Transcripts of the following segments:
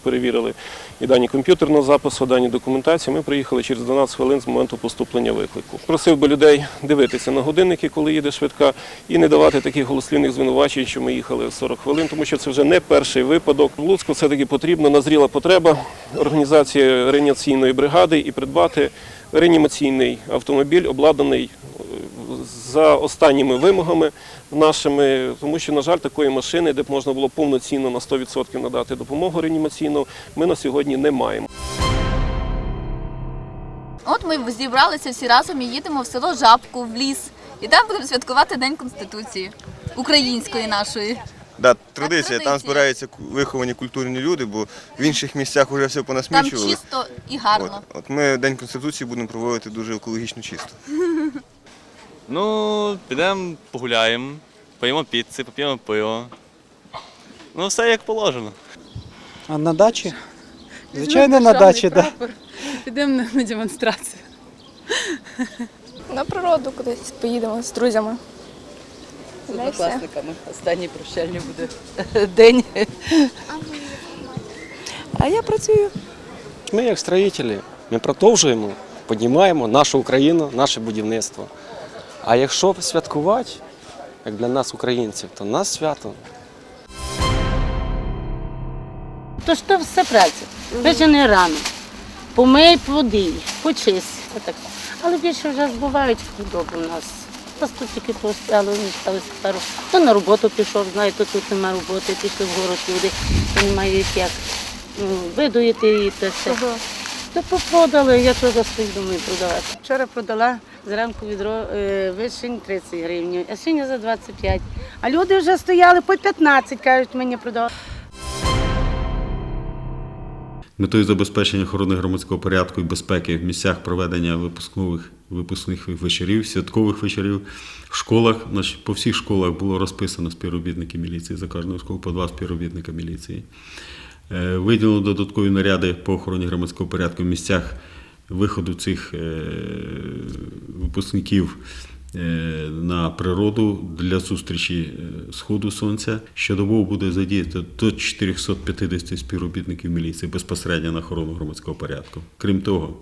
перевірили і дані комп'ютерного запису, дані документації. Ми приїхали через 12 хвилин з моменту поступлення виклику. Просив би людей дивитися на годинники, коли їде швидка, і не давати таких голослівних звинувачень, що ми їхали 40 хвилин, тому що це вже не перший випадок. В Луцьку все-таки потрібно назріла потреба організації реанімаційної бригади і придбати реанімаційний автомобіль, обладнаний за останніми вимогами нашими, тому що, на жаль, такої машини, де б можна було повноцінно на 100% надати допомогу реанімаційну, ми на сьогодні не маємо. От ми зібралися всі разом і їдемо в село Жабку, в ліс. І там будемо святкувати День Конституції української нашої. Да, традиція, там збираються ку- виховані культурні люди, бо в інших місцях вже все Там понасмічували. чисто і От, гарно. от ми День Конституції будемо проводити дуже екологічно чисто. Ну, підемо погуляємо, поїмо піци, поп'ємо пиво. Ну, все як положено. А на дачі? Звичайно, на дачі, так. Да. Підемо на, на демонстрацію. На природу кудись поїдемо з друзями. З однокласниками. Останній прощальний буде день. А я працюю. Ми, як строїтелі, ми продовжуємо, піднімаємо нашу Україну, наше будівництво. А якщо святкувати, як для нас, українців, то нас свято. То ж то все праця. Печене рано. Помий, плоди, почись. Отак. Але більше вже збувають худобу у нас. Просто тільки поставили, не стали пару. Хто на роботу пішов, знаєте, тут немає роботи, пішли в город люди, то не мають як ну, видуїти її те все. То попродали, я туди своїх думаю продавати. Вчора продала зранку відро е, вишень 30 гривень, а сьогодні за 25. А люди вже стояли по 15, кажуть, мені продавали. Метою забезпечення охорони громадського порядку і безпеки в місцях проведення випускнових випускних вечорів, святкових вечорів, в школах, значить, по всіх школах було розписано співробітники міліції, за кожну школу по два співробітника міліції. Е, Виділено додаткові наряди по охороні громадського порядку в місцях виходу цих е, випускників е, на природу для зустрічі е, сходу сонця. Щодобово буде задіяти до 450 співробітників міліції безпосередньо на охорону громадського порядку. Крім того,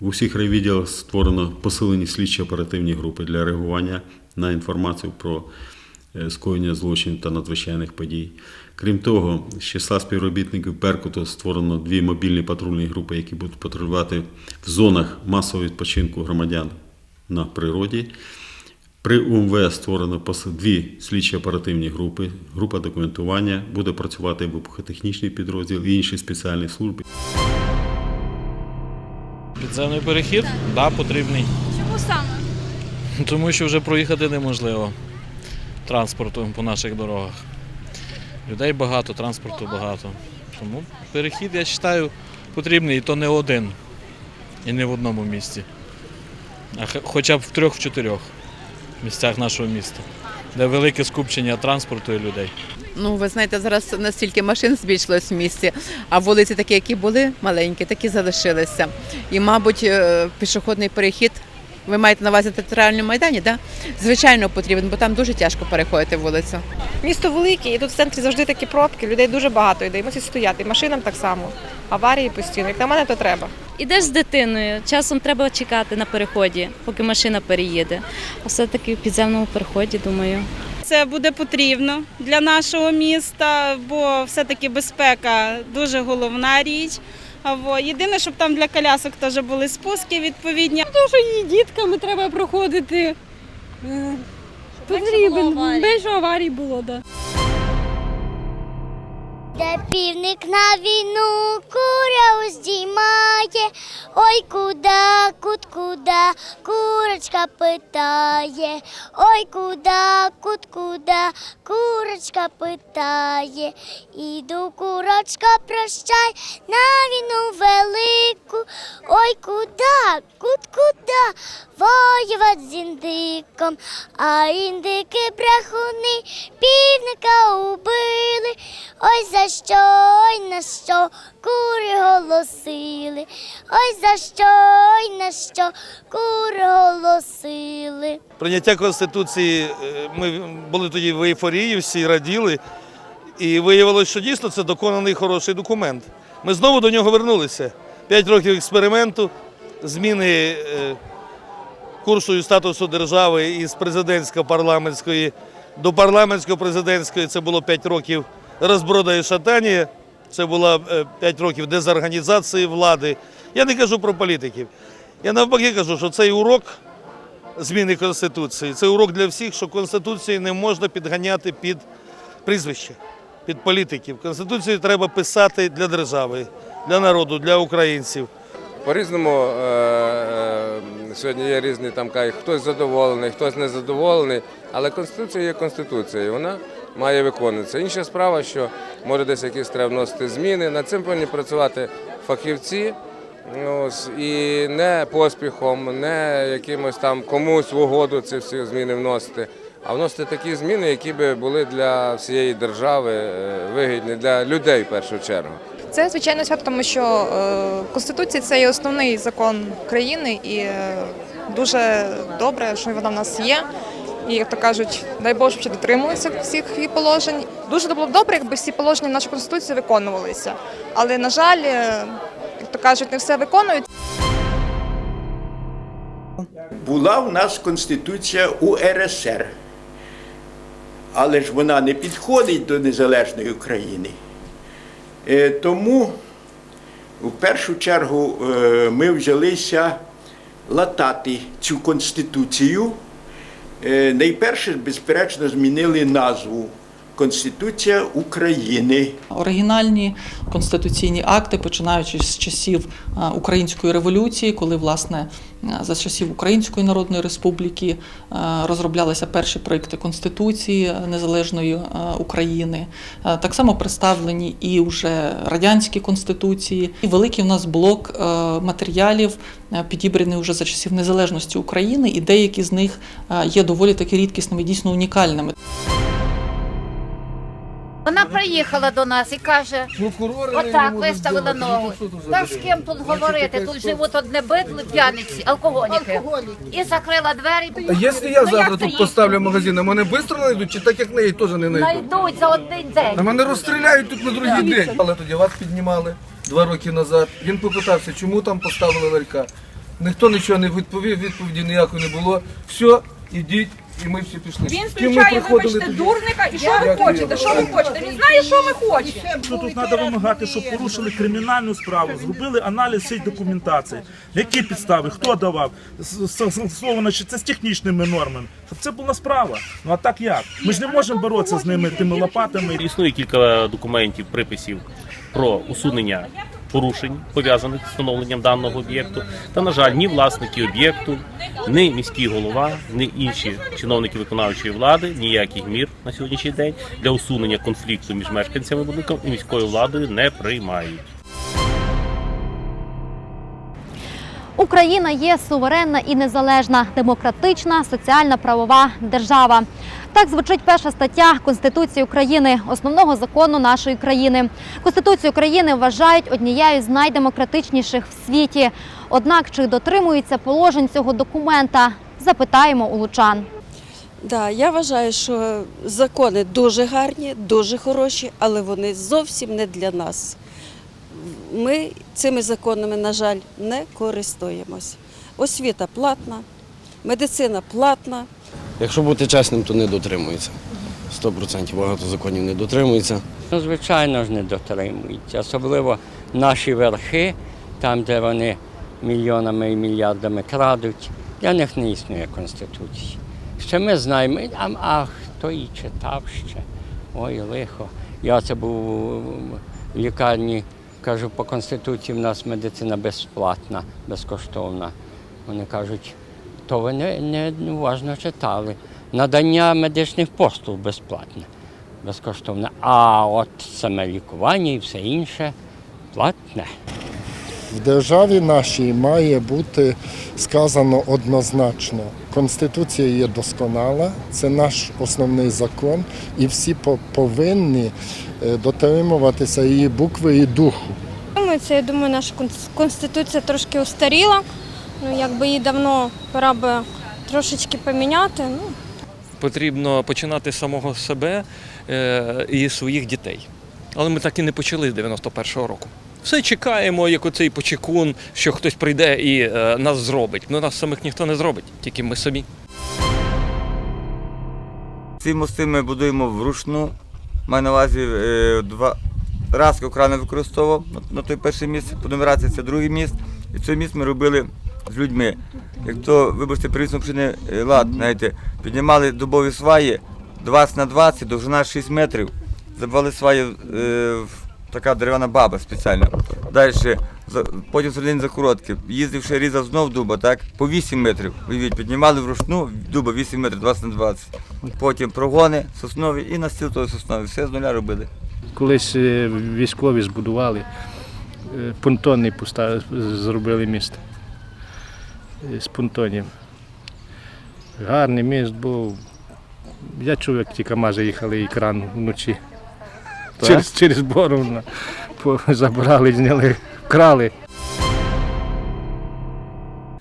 в усіх райвідділах створено посилені слідчі оперативні групи для реагування на інформацію про скоєння злочинів та надзвичайних подій. Крім того, з числа співробітників Беркуту створено дві мобільні патрульні групи, які будуть патрулювати в зонах масового відпочинку громадян на природі. При УМВС створено дві слідчі оперативні групи. Група документування буде працювати вибухотехнічний підрозділ і інші спеціальні служби. Підземний перехід? Так, да, потрібний. Чому саме? Тому що вже проїхати неможливо транспорту по наших дорогах. Людей багато, транспорту багато. Тому перехід, я вважаю, потрібний і то не один. І не в одному місці. А хоча б в трьох-чотирьох місцях нашого міста, де велике скупчення транспорту і людей. Ну, ви знаєте, зараз настільки машин збільшилось в місті, а вулиці такі, які були маленькі, такі залишилися. І, мабуть, е, пішохідний перехід. Ви маєте на увазі театральному майдані, так? Звичайно, потрібен, бо там дуже тяжко переходити вулицю. Місто велике, і тут в центрі завжди такі пробки, людей дуже багато йде, і мусять стояти, і машинам так само. Аварії постійно. Як на мене, то треба. Ідеш з дитиною, часом треба чекати на переході, поки машина переїде. А все-таки в підземному переході, думаю. Це буде потрібно для нашого міста, бо все-таки безпека дуже головна річ. Єдине, щоб там для колясок теж були спуски відповідні. Дуже її дітками треба проходити. Потрібен, Менше аварій було, так. Де півник на війну куря уздіймає, ой куда, кут куда, курочка питає, ой куда, кут куда, курочка питає, іду курочка, прощай на війну велику, ой куда, кут куда, воювать з індиком, а індики брехуни півника убили. Ой за що, ой на що кури голосили, ой за що, ой на що кури голосили. Прийняття Конституції, е, ми були тоді в ейфорії, всі раділи. І виявилося, що дійсно це доконаний хороший документ. Ми знову до нього вернулися. П'ять років експерименту, зміни е, курсу і статусу держави із президентсько-парламентської до парламентсько-президентської. Це було 5 років розброда і шатання. Це було 5 років дезорганізації влади. Я не кажу про політиків. Я навпаки кажу, що цей урок зміни Конституції це урок для всіх, що Конституцію не можна підганяти під прізвище, під політиків. Конституцію треба писати для держави, для народу, для українців. По-різному е, е, сьогодні є різні там кажуть, хтось задоволений, хтось не задоволений, але Конституція є Конституція, і вона має виконуватися. Інша справа, що може десь якісь треба вносити зміни. Над цим повинні працювати фахівці. Ось, і не поспіхом, не якимось там комусь в угоду ці всі зміни вносити, а вносити такі зміни, які би були для всієї держави е, вигідні, для людей в першу чергу. Це звичайно свято, тому що е, Конституція це є основний закон країни, і е, дуже добре, що вона в нас є. І як то кажуть, дай Боже, щоб дотримувалися всіх її положень. Дуже було б добре, якби всі положення нашої конституції виконувалися. Але на жаль, то кажуть, не все виконують. Була в нас Конституція УРСР, але ж вона не підходить до незалежної України. Е, Тому в першу чергу е, ми взялися латати цю конституцію. Е, Найперше, безперечно, змінили назву Конституція України. оригінальні конституційні акти, починаючи з часів е, Української революції, коли власне е, за часів Української Народної Республіки е, розроблялися перші проекти Конституції незалежної України. Так само представлені і вже радянські конституції. І великий у нас блок матеріалів, підібраний вже за часів незалежності України, і деякі з них є доволі таки рідкісними, дійсно унікальними. Вона приїхала до нас і каже, отак виставила ногу. Та з ким тут говорити? Тут живуть одне бидло, п'яниці, алкоголіки. І закрила двері. А якщо я Ну, завтра тут поставлю магазин, а мене швидко знайдуть, чи так як неї теж не знайдуть? Найдуть за один день. А мене розстріляють тут на другий день. Але тоді вас піднімали два роки назад. Він попитався, чому там поставили ларька. Ніхто нічого не відповів, відповіді ніякої не було. Все, ідіть, і ми всі пішли. Він включає, вибачте, дурника, і що ви хочете? Що ви хочете? Він знає, що ми хочемо. Що тут треба вимагати, щоб порушили кримінальну справу, зробили аналіз цієї документації. Які підстави, хто давав, застосовано чи це з технічними нормами. Щоб це була справа. Ну а так як? Ми ж не можемо боротися з ними тими лопатами. Існує кілька документів, приписів про усунення порушень, пов'язаних з встановленням даного об'єкту. Та, на жаль, ні власники об'єкту, ні міський голова, ні інші чиновники виконавчої влади ніяких мір на сьогоднішній день для усунення конфлікту між мешканцями будинку і міською владою не приймають. Україна є суверенна і незалежна, демократична, соціальна правова держава. Так звучить перша стаття Конституції України, основного закону нашої країни. Конституцію України вважають однією з найдемократичніших в світі. Однак, чи дотримуються положень цього документа, запитаємо у лучан. Да, я вважаю, що закони дуже гарні, дуже хороші, але вони зовсім не для нас. Ми цими законами, на жаль, не користуємось. Освіта платна, медицина платна. Якщо бути чесним, то не дотримується. 100% багато законів не дотримується. Ну, звичайно ж, не дотримуються. Особливо наші верхи, там, де вони мільйонами і мільярдами крадуть, для них не існує Конституції. Ще ми знаємо, а, а хто її читав ще? Ой, лихо. Я це був в лікарні, кажу, по Конституції в нас медицина безплатна, безкоштовна. Вони кажуть, то ви не, уважно читали. Надання медичних послуг безплатне, безкоштовне. А от саме лікування і все інше платне. В державі нашій має бути сказано однозначно. Конституція є досконала, це наш основний закон, і всі повинні е, дотримуватися її букви і духу. Це, я думаю, наша конституція трошки устаріла. Ну, якби її давно пора би трошечки поміняти. Ну, Потрібно починати з самого себе е, і своїх дітей. Але ми так і не почали з 91-го року. Все чекаємо, як оцей почекун, що хтось прийде і е, нас зробить. Ну нас самих ніхто не зробить, тільки ми самі. Ці мости ми будуємо вручну. Маю на увазі е, два раз крани використовував на, на той перший міст, по нумерації це другий міст. І цей міст ми робили з людьми. Як то, вибачте, привісно причини лад, знаєте, піднімали дубові сваї 20 на 20, довжина 6 метрів. Забивали сваї е, така дерев'яна баба спеціальна. Далі, потім середині закоротки. Їздив ще різав знов дуба, так, по 8 метрів. Уявіть, піднімали вручну дуба 8 метрів, 20 на 20. Потім прогони соснові і настіл того соснові. Все з нуля робили. Колись е, військові збудували, е, понтонний зробили міст е, з понтонів. Гарний міст був. Я чув, як ті КАМАЗи їхали і кран вночі. Через, через Боровна забрали, зняли, вкрали.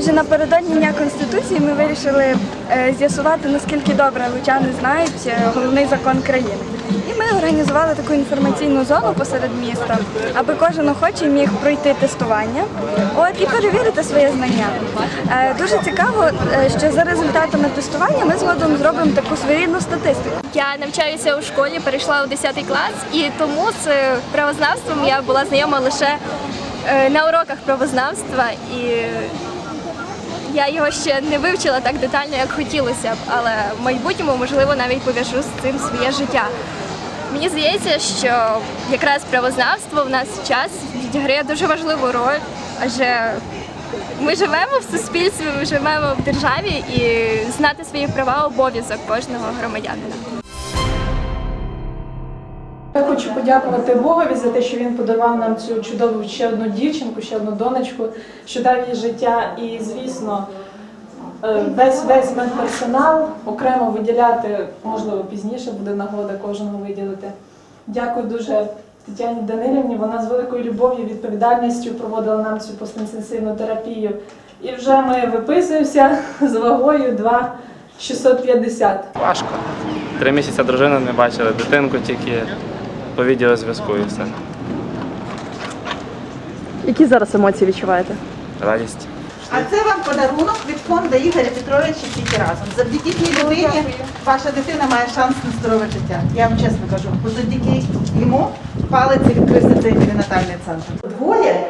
Вже напередодні Дня Конституції ми вирішили е, з'ясувати, наскільки добре лучани знають е, головний закон країни. І ми організували таку інформаційну зону посеред міста, аби кожен охочий міг пройти тестування от, і перевірити своє знання. Е, Дуже цікаво, що за результатами тестування ми згодом зробимо таку своєрідну статистику. Я навчаюся у школі, перейшла у 10 клас, і тому з правознавством я була знайома лише на уроках правознавства, і я його ще не вивчила так детально, як хотілося б, але в майбутньому, можливо, навіть пов'яжу з цим своє життя. Мені здається, що якраз правознавство в нас час відіграє дуже важливу роль, адже ми живемо в суспільстві, ми живемо в державі і знати свої права обов'язок кожного громадянина. Я хочу подякувати Богові за те, що він подарував нам цю чудову ще одну дівчинку, ще одну донечку, що дав їй життя. І, звісно, е, весь весь медперсонал окремо виділяти, можливо, пізніше буде нагода кожного виділити. Дякую дуже Тетяні Данилівні. Вона з великою любов'ю відповідальністю проводила нам цю постінтенсивну терапію. І вже ми виписуємося з вагою 2,650. Важко. Три місяці дружину не бачили, дитинку тільки по відеозв'язку і все. Які зараз емоції відчуваєте? Радість. А це вам подарунок від фонду Ігоря Петровича «Тільки разом. Завдяки цій людині ваша дитина має шанс на здорове життя. Я вам чесно кажу, бо завдяки йому палиці відкрився цей перинатальний центр. Двоє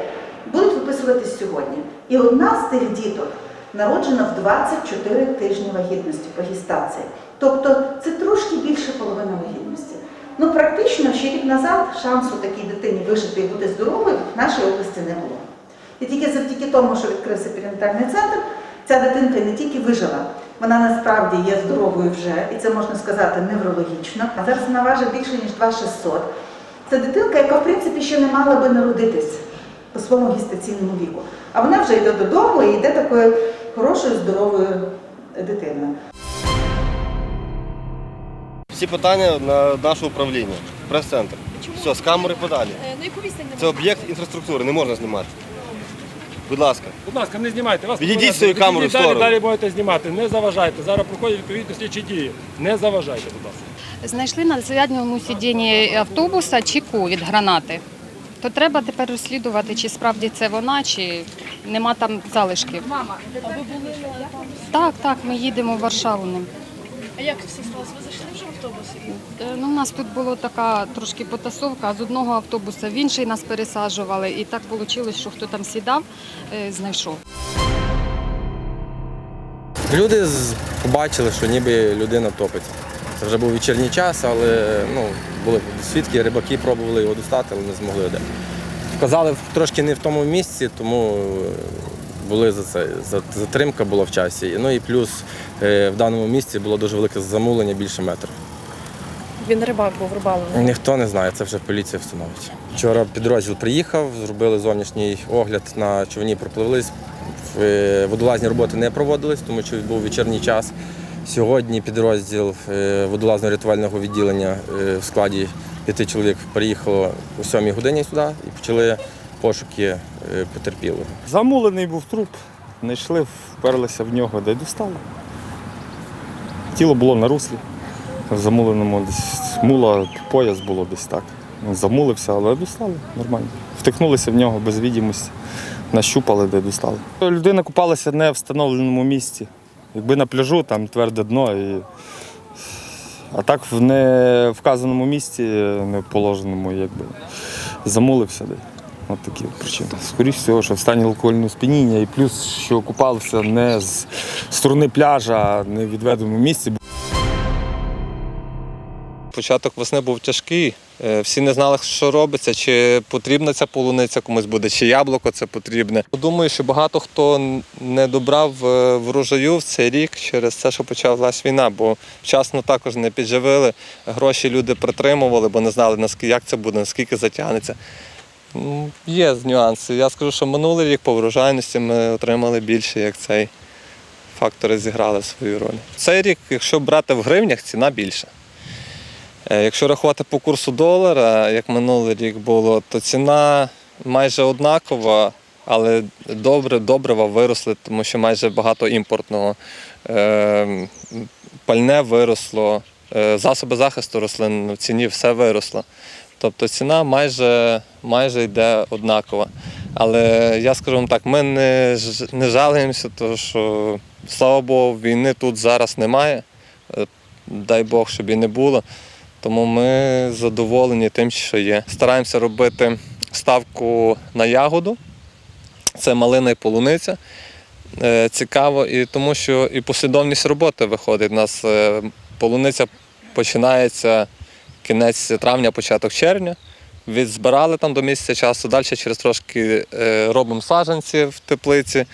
будуть виписуватись сьогодні. І одна з тих діток народжена в 24 тижні вагітності по гестації. Тобто це трошки більше половини вагітності. Ну, практично ще рік назад шансу такій дитині вижити і бути здоровою в нашій області не було. І тільки завдяки тому, що відкрився перинатальний центр, ця дитинка не тільки вижила, вона насправді є здоровою вже, і це можна сказати неврологічно. А зараз вона важить більше ніж 2600. Це дитинка, яка в принципі ще не мала би народитись по своєму гестаційному віку. А вона вже йде додому і йде такою хорошою, здоровою дитиною. Всі питання на наше управління, прес-центр. Все, з камери подалі. На яку відстань не Це об'єкт інфраструктури, не можна знімати. Будь ласка. Будь ласка, не знімайте. Вас Відійдіть свою камеру в далі, сторону. далі будете знімати. Не заважайте. Зараз проходять відповідні слідчі дії. Не заважайте, будь ласка. Знайшли на задньому сидінні автобуса чеку від гранати. То треба тепер розслідувати, чи справді це вона, чи нема там залишків. Мама, а ви були Так, так, ми їдемо в Варшаву ним. А як все сталося? Ви зайшли вже автобус? Е, Ну, у нас тут була така трошки потасовка з одного автобуса в інший нас пересаджували. І так вийшло, що хто там сідав, е, знайшов. Люди побачили, що ніби людина топиться. Це вже був вечірній час, але ну, були свідки, рибаки пробували його достати, але не змогли де. Вказали трошки не в тому місці, тому е, були за це. Затримка була в часі. Ну і плюс в даному місці було дуже велике замулення більше метра. Він рибак був рибалений. Ніхто не знає, це вже поліція встановить. Вчора підрозділ приїхав, зробили зовнішній огляд на човні, пропливлись. Е, Водолазні роботи не проводились, тому що був вечірній час. Сьогодні підрозділ е, водолазно-рятувального відділення е, в складі п'яти чоловік приїхало о 7 годині сюди і почали пошуки потерпілого. Замулений був труп, знайшли, вперлися в нього, де й достали. Тіло було на руслі, замуленому десь мула, пояс було десь так. Замулився, але достали нормально. Втикнулися в нього без відомості, нащупали, де достали. Людина купалася не в встановленому місці. Якби на пляжу, там тверде дно. І... А так в не вказаному місці, не положеному, якби замулився. Де. От такі причини. Скоріше всього, що в стані алкогольного сп'яніння, і плюс, що купалися не з сторони пляжа, а не в відведеному місці. Початок весни був тяжкий. Е, Всі не знали, що робиться, чи потрібна ця полуниця комусь буде, чи яблуко це потрібне. Думаю, що багато хто не добрав е, врожаю в цей рік через те, що почалась війна, бо вчасно також не підживили. Гроші люди притримували, бо не знали, як це буде, наскільки затягнеться. Є нюанси. Я скажу, що минулий рік по врожайності ми отримали більше, як цей фактори зіграли свою роль. Цей рік, якщо брати в гривнях, ціна більша. Е, Якщо рахувати по курсу долара, як минулий рік було, то ціна майже однакова, але добре, добрива виросли, тому що майже багато імпортного. Е, Пальне виросло, е, засоби захисту рослин в ціні все виросло. Тобто ціна майже, майже йде однакова. Але я скажу вам так, ми не, не жалуємося, тому що, слава Богу, війни тут зараз немає. Дай Бог, щоб і не було. Тому ми задоволені тим, що є. Стараємося робити ставку на ягоду. Це малина і полуниця. Е, Цікаво, і тому що і послідовність роботи виходить. У нас е, полуниця починається кінець травня, початок червня. Відзбирали там до місяця часу, далі через трошки е, робимо саджанці в теплиці.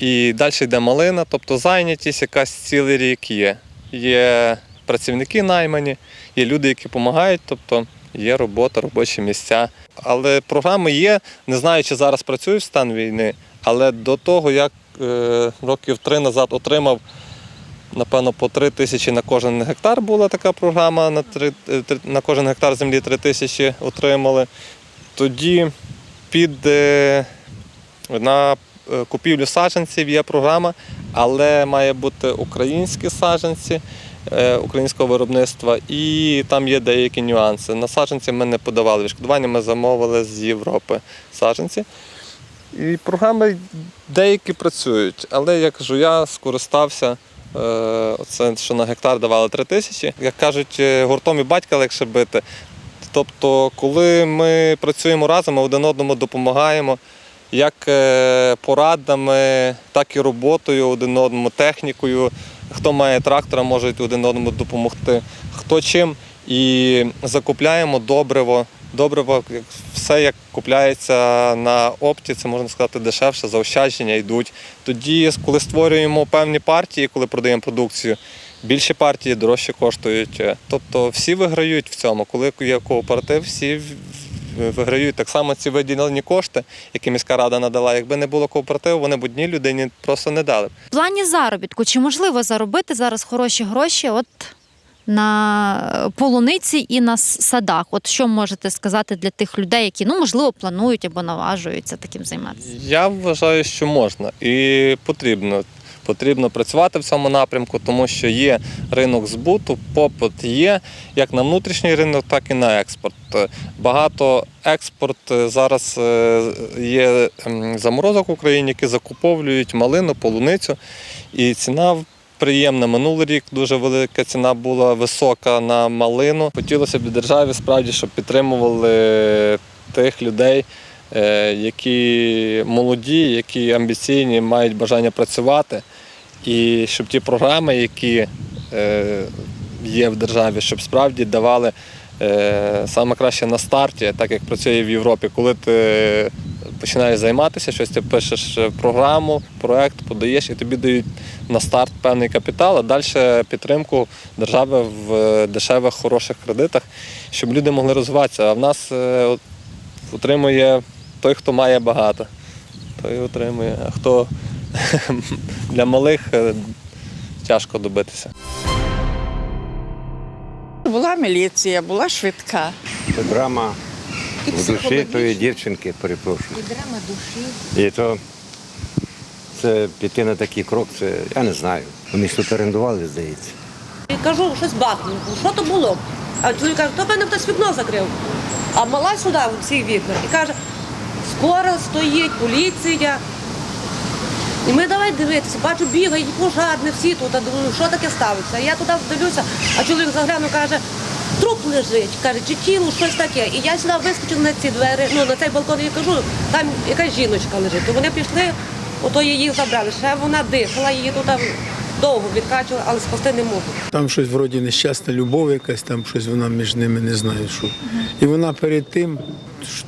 І далі йде малина, тобто зайнятість якась цілий рік є. Є працівники наймані, є люди, які допомагають, тобто є робота, робочі місця. Але програми є, не знаю, чи зараз працюють в стан війни, але до того, як е, років три назад отримав, напевно, по три тисячі на кожен гектар була така програма, на, три, е, на кожен гектар землі три тисячі отримали. Тоді під е, на купівлю саджанців є програма, але має бути українські саджанці українського виробництва, і там є деякі нюанси. На саджанці ми не подавали відшкодування, ми замовили з Європи саджанці. І програми деякі працюють, але я кажу, я скористався. е, Оце, що на гектар давали 3 тисячі. Як кажуть, е, гуртом і батька легше бити. Тобто, коли ми працюємо разом, ми один одному допомагаємо як е, порадами, так і роботою один одному, технікою. Хто має трактора, може один одному допомогти. Хто чим. І закупляємо добриво. Добриво, все як купляється на опті, це можна сказати дешевше, заощадження йдуть. Тоді, коли створюємо певні партії, коли продаємо продукцію, більші партії дорожче коштують. Тобто всі виграють в цьому. Коли є кооператив, всі виграють так само ці виділені кошти, які міська рада надала. Якби не було кооперативу, вони б одній людині просто не дали. В плані заробітку, чи можливо заробити зараз хороші гроші от на полуниці і на садах? От що можете сказати для тих людей, які ну можливо планують або наважуються таким займатися? Я вважаю, що можна і потрібно. Потрібно працювати в цьому напрямку, тому що є ринок збуту, попит є як на внутрішній ринок, так і на експорт. Багато експорт е, зараз е, є ем, заморозок в Україні, які закуповують малину, полуницю, і ціна приємна. Минулий рік дуже велика ціна була висока на малину. Хотілося б державі справді, щоб підтримували тих людей, е, які молоді, які амбіційні, мають бажання працювати. І щоб ті програми, які е, є в державі, щоб справді давали е, саме краще на старті, так як працює в Європі, коли ти починаєш займатися, щось ти пишеш програму, проект, подаєш і тобі дають на старт певний капітал, а далі підтримку держави в дешевих, хороших кредитах, щоб люди могли розвиватися. А в нас е, отримує той, хто має багато, той отримує. А хто для малих е, тяжко добитися. Була міліція, була швидка. Це драма І в душі тої дівчинки, перепрошую. І драма душі. І то це піти на такий крок, це я не знаю. Вони ж тут орендували, здається. І кажу, щось бахнуло. Що то було? А чоловік каже, то певно хтось вікно закрив. А мала сюди, в ці вікна, і каже, скоро стоїть поліція. І ми давай дивитися, бачу, бігають пожарні, всі тут. Думаю, що таке ставиться? Я туди дивлюся, а чоловік заглянув, каже, труп лежить, каже, чи тіло, щось таке. І я сюди вискочила на ці двері, ну на цей балкон і кажу, там якась жіночка лежить. То вони пішли, ото її забрали. Ще вона дихала, її тут довго відкачували, але спасти не можуть. Там щось вроді нещасна любов якась, там щось вона між ними не знаю що. І вона перед тим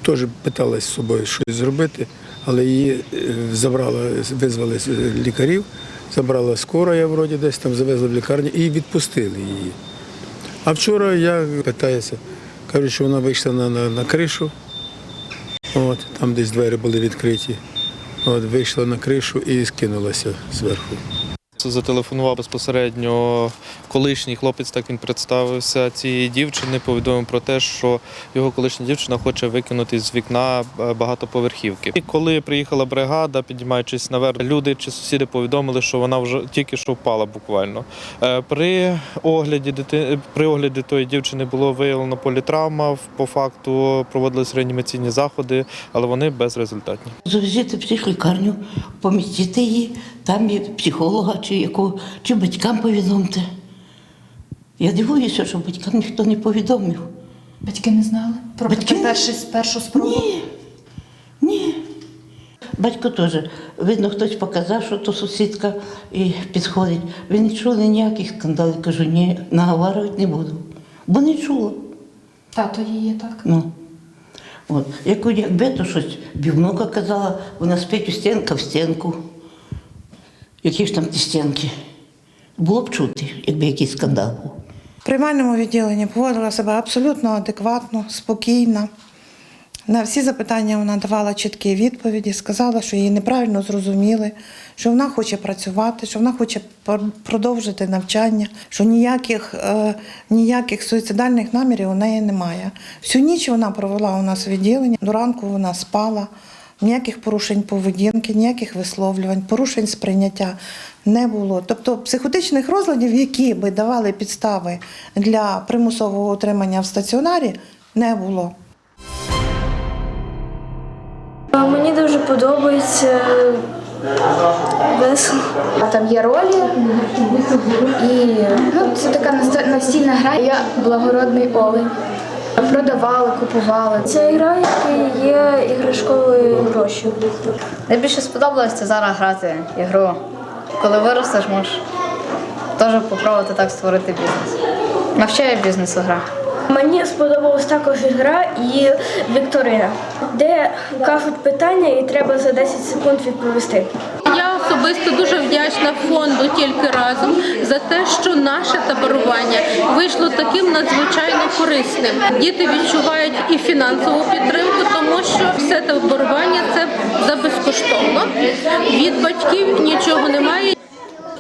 теж питалась з собою щось зробити, але її е, забрала, визвали з- лікарів, забрала скора, я вроді десь там завезли в лікарню і відпустили її. А вчора я питаюся, кажуть, що вона вийшла на, на, на кришу, от, там десь двері були відкриті. От, вийшла на кришу і скинулася зверху. Зателефонував безпосередньо колишній хлопець, так він представився цієї дівчини, повідомив про те, що його колишня дівчина хоче викинути з вікна е, багатоповерхівки. І коли приїхала бригада, піднімаючись наверх, люди чи сусіди повідомили, що вона вже тільки що впала буквально. Е, При огляді дити... при огляді тої дівчини було виявлено політравма. По факту проводились реанімаційні заходи, але вони безрезультатні. Завезти в психлікарню, помістити її, там є психолога чи якого, чи батькам повідомте. Я дивуюся, що батькам ніхто не повідомив. Батьки не знали про Батьки? перший, першу спробу? Ні. Ні. Батько теж, видно, хтось показав, що то сусідка і підходить. Ви не чули ніяких скандалів. Кажу, ні, наговарювати не буду. Бо не чула. Тато її, так? Ну. От. Яку якби то щось бівнука казала, вона спить у стінка в стінку. Які ж там ті стінки? Було б чути, якби якийсь скандал був. В приймальному відділенні поводила себе абсолютно адекватно, спокійно. На всі запитання вона давала чіткі відповіді, сказала, що її неправильно зрозуміли, що вона хоче працювати, що вона хоче продовжити навчання, що ніяких, е, ніяких суїцидальних намірів у неї немає. Всю ніч вона провела у нас в відділенні, до ранку вона спала, ніяких порушень поведінки, ніяких висловлювань, порушень сприйняття не було. Тобто психотичних розладів, які би давали підстави для примусового утримання в стаціонарі, не було. Мені дуже подобається весело. Там є ролі, і ну, це така настільна гра. Я благородний олень. Продавали, купували. Це гра, яка є іграшкові гроші. Найбільше сподобалось це зараз грати ігру. Коли виростеш, можеш теж спробувати так створити бізнес. Навчає бізнесу гра. Мені сподобалась також гра і вікторина, де кажуть питання і треба за 10 секунд відповісти. Особисто дуже вдячна фонду тільки разом за те, що наше таборування вийшло таким надзвичайно корисним. Діти відчувають і фінансову підтримку, тому що все таборування це за безкоштовно. Від батьків нічого немає.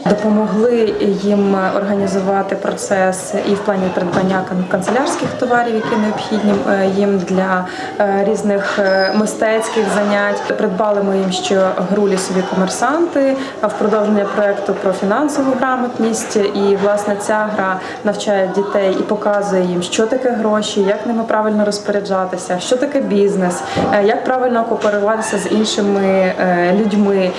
Допомогли їм організувати процес і в плані придбання кан- канцелярських товарів, які необхідні е, їм для е, різних е, мистецьких занять. Придбали ми їм ще гру лісові комерсанти в продовження проекту про фінансову грамотність. І власне ця гра навчає дітей і показує їм, що таке гроші, як ними правильно розпоряджатися, що таке бізнес, як правильно кооперуватися з іншими людьми.